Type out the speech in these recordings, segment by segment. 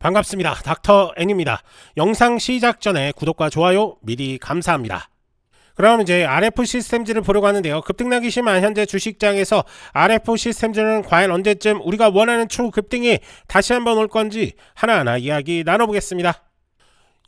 반갑습니다. 닥터 N입니다. 영상 시작 전에 구독과 좋아요 미리 감사합니다. 그럼 이제 RF 시스템즈를 보려고 하는데요. 급등락이 심한 현재 주식장에서 RF 시스템즈는 과연 언제쯤 우리가 원하는 초급등이 다시 한번 올 건지 하나하나 이야기 나눠보겠습니다.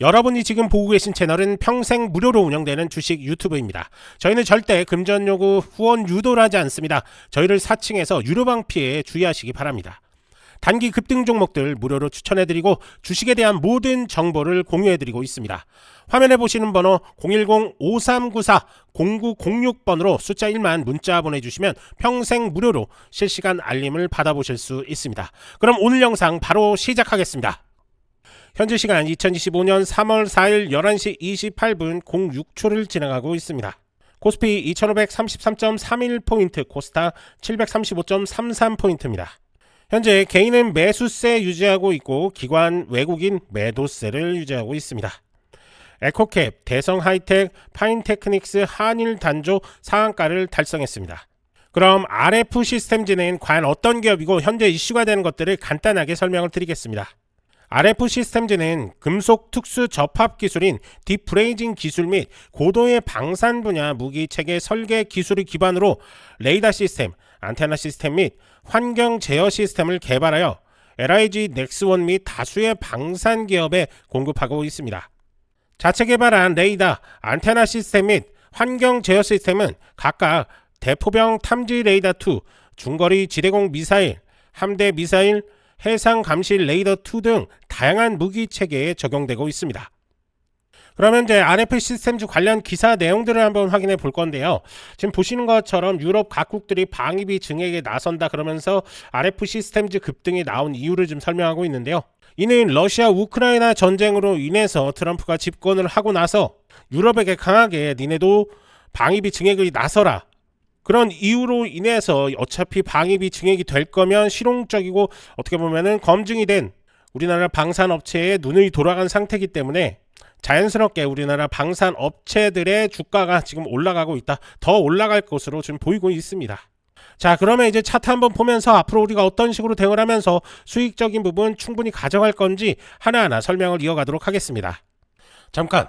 여러분이 지금 보고 계신 채널은 평생 무료로 운영되는 주식 유튜브입니다. 저희는 절대 금전 요구 후원 유도를 하지 않습니다. 저희를 사칭해서 유료방 피해에 주의하시기 바랍니다. 단기 급등 종목들 무료로 추천해드리고 주식에 대한 모든 정보를 공유해드리고 있습니다. 화면에 보시는 번호 010-5394-0906번으로 숫자 1만 문자 보내주시면 평생 무료로 실시간 알림을 받아보실 수 있습니다. 그럼 오늘 영상 바로 시작하겠습니다. 현재 시간 2025년 3월 4일 11시 28분 06초를 지나가고 있습니다. 코스피 2533.31포인트, 코스타 735.33포인트입니다. 현재 개인은 매수세 유지하고 있고 기관 외국인 매도세를 유지하고 있습니다. 에코캡, 대성 하이텍, 파인테크닉스, 한일 단조 상한가를 달성했습니다. 그럼 RF 시스템즈는 과연 어떤 기업이고 현재 이슈가 되는 것들을 간단하게 설명을 드리겠습니다. RF 시스템즈는 금속 특수 접합 기술인 디프레이징 기술 및 고도의 방산 분야 무기 체계 설계 기술을 기반으로 레이더 시스템, 안테나 시스템 및 환경 제어 시스템을 개발하여 LIG 넥스원 및 다수의 방산 기업에 공급하고 있습니다. 자체 개발한 레이더, 안테나 시스템 및 환경 제어 시스템은 각각 대포병 탐지 레이더 2, 중거리 지대공 미사일, 함대 미사일, 해상 감시 레이더 2 등 다양한 무기 체계에 적용되고 있습니다. 그러면 이제 RF 시스템즈 관련 기사 내용들을 한번 확인해 볼 건데요. 지금 보시는 것처럼 유럽 각국들이 방위비 증액에 나선다 그러면서 RF 시스템즈 급등이 나온 이유를 좀 설명하고 있는데요. 이는 러시아 우크라이나 전쟁으로 인해서 트럼프가 집권을 하고 나서 유럽에게 강하게 니네도 방위비 증액을 나서라 그런 이유로 인해서 어차피 방위비 증액이 될 거면 실용적이고 어떻게 보면은 검증이 된 우리나라 방산 업체에 눈이 돌아간 상태이기 때문에 자연스럽게 우리나라 방산 업체들의 주가가 지금 올라가고 있다. 더 올라갈 것으로 지금 보이고 있습니다. 자, 그러면 이제 차트 한번 보면서 앞으로 우리가 어떤 식으로 대응을 하면서 수익적인 부분 충분히 가져갈 건지 하나하나 설명을 이어가도록 하겠습니다. 잠깐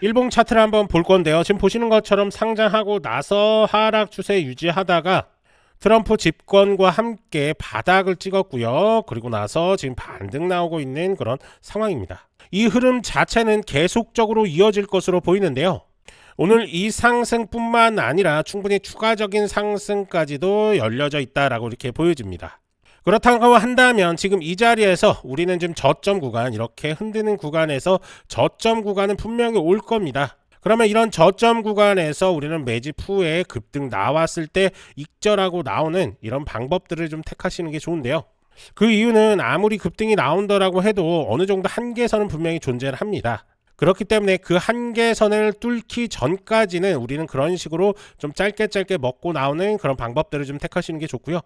일봉 차트를 한번 볼 건데요. 지금 보시는 것처럼 상장하고 나서 하락 추세 유지하다가 트럼프 집권과 함께 바닥을 찍었고요. 그리고 나서 지금 반등 나오고 있는 그런 상황입니다. 이 흐름 자체는 계속적으로 이어질 것으로 보이는데요. 오늘 이 상승뿐만 아니라 충분히 추가적인 상승까지도 열려져 있다라고 이렇게 보여집니다. 그렇다고 한다면 지금 이 자리에서 우리는 지금 저점 구간 이렇게 흔드는 구간에서 저점 구간은 분명히 올 겁니다. 그러면 이런 저점 구간에서 우리는 매집 후에 급등 나왔을 때 익절하고 나오는 이런 방법들을 좀 택하시는 게 좋은데요. 그 이유는 아무리 급등이 나온다라고 해도 어느 정도 한계선은 분명히 존재를 합니다. 그렇기 때문에 그 한계선을 뚫기 전까지는 우리는 그런 식으로 좀 짧게 짧게 먹고 나오는 그런 방법들을 좀 택하시는 게 좋고요.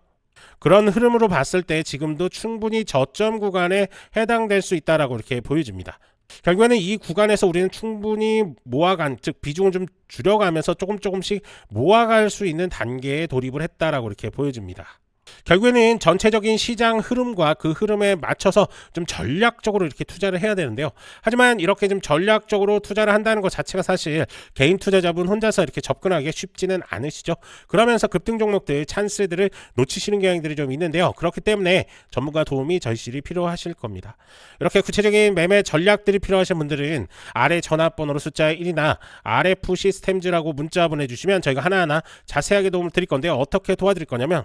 그런 흐름으로 봤을 때 지금도 충분히 저점 구간에 해당될 수 있다라고 이렇게 보여집니다. 결국에는 이 구간에서 우리는 충분히 모아간 즉 비중을 좀 줄여가면서 조금 조금씩 모아갈 수 있는 단계에 돌입을 했다라고 이렇게 보여집니다. 결국에는 전체적인 시장 흐름과 그 흐름에 맞춰서 좀 전략적으로 이렇게 투자를 해야 되는데요. 하지만 이렇게 좀 전략적으로 투자를 한다는 것 자체가 사실 개인 투자자분 혼자서 이렇게 접근하기 쉽지는 않으시죠. 그러면서 급등 종목들 찬스들을 놓치시는 경향들이 좀 있는데요. 그렇기 때문에 전문가 도움이 절실히 필요하실 겁니다. 이렇게 구체적인 매매 전략들이 필요하신 분들은 아래 전화번호로 숫자 1이나 RF 시스템즈라고 문자 보내주시면 저희가 하나하나 자세하게 도움을 드릴 건데요. 어떻게 도와드릴 거냐면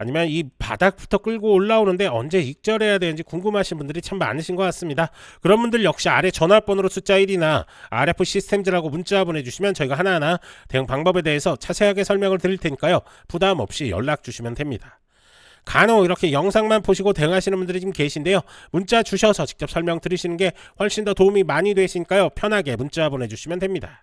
아니면 이 바닥부터 끌고 올라오는데 언제 익절해야 되는지 궁금하신 분들이 참 많으신 것 같습니다. 그런 분들 역시 아래 전화번호로 숫자 1이나 RF 시스템즈라고 문자 보내주시면 저희가 하나하나 대응 방법에 대해서 자세하게 설명을 드릴 테니까요. 부담 없이 연락 주시면 됩니다. 간혹 이렇게 영상만 보시고 대응하시는 분들이 지금 계신데요. 문자 주셔서 직접 설명 들으시는 게 훨씬 더 도움이 많이 되시니까요. 편하게 문자 보내주시면 됩니다.